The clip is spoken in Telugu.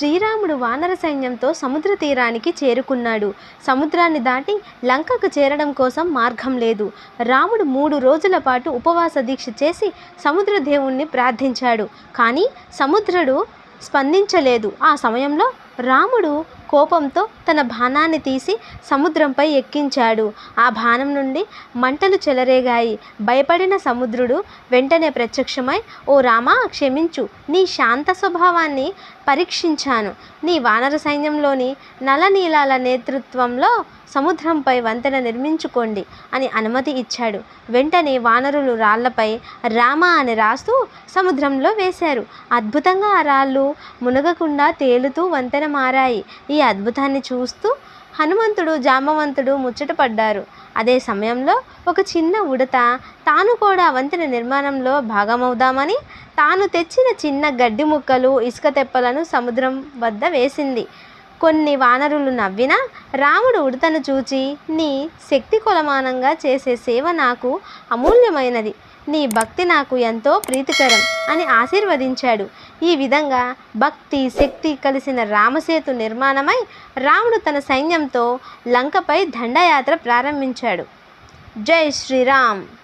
శ్రీరాముడు వానర సైన్యంతో సముద్ర తీరానికి చేరుకున్నాడు. సముద్రాన్ని దాటి లంకకు చేరడం కోసం మార్గం లేదు. రాముడు మూడు రోజుల పాటు ఉపవాస దీక్ష చేసి సముద్ర దేవుణ్ణి ప్రార్థించాడు. కానీ సముద్రుడు స్పందించలేదు. ఆ సమయంలో రాముడు కోపంతో తన బాణాన్ని తీసి సముద్రంపై ఎక్కించాడు. ఆ బాణం నుండి మంటలు చెలరేగాయి. భయపడిన సముద్రుడు వెంటనే ప్రత్యక్షమై ఓ రామా క్షమించు. నీ శాంత స్వభావాన్ని పరీక్షించాను. నీ వానర సైన్యంలోని నలనీలాల నేతృత్వంలో సముద్రంపై వంతెన నిర్మించుకోండి అని అనుమతి ఇచ్చాడు. వెంటనే వానరులు రాళ్ళపై రామ అని రాస్తూ సముద్రంలో వేశారు. అద్భుతంగా ఆ రాళ్ళు మునగకుండా తేలుతూ వంతెన మారాయి. ఈ అద్భుతాన్ని చూస్తూ హనుమంతుడు జాంబవంతుడు ముచ్చటపడ్డారు అదే సమయంలో ఒక చిన్న ఉడత తాను కూడా వంతెన నిర్మాణంలో భాగమవుదామని తాను తెచ్చిన చిన్న గడ్డి ముక్కలు ఇసుక తెప్పలను సముద్రం వద్ద వేసింది. కొన్ని వానరులు నవ్వినా రాముడు ఉడతను చూచి నీ శక్తి కొలమానంగా చేసే సేవ నాకు అమూల్యమైనది. నీ భక్తి నాకు ఎంతో ప్రీతికరం అని ఆశీర్వదించాడు. ఈ విధంగా భక్తి శక్తి కలిసిన రామసేతు నిర్మాణమై రాముడు తన సైన్యంతో లంకపై దండయాత్ర ప్రారంభించాడు. జై శ్రీరామ్!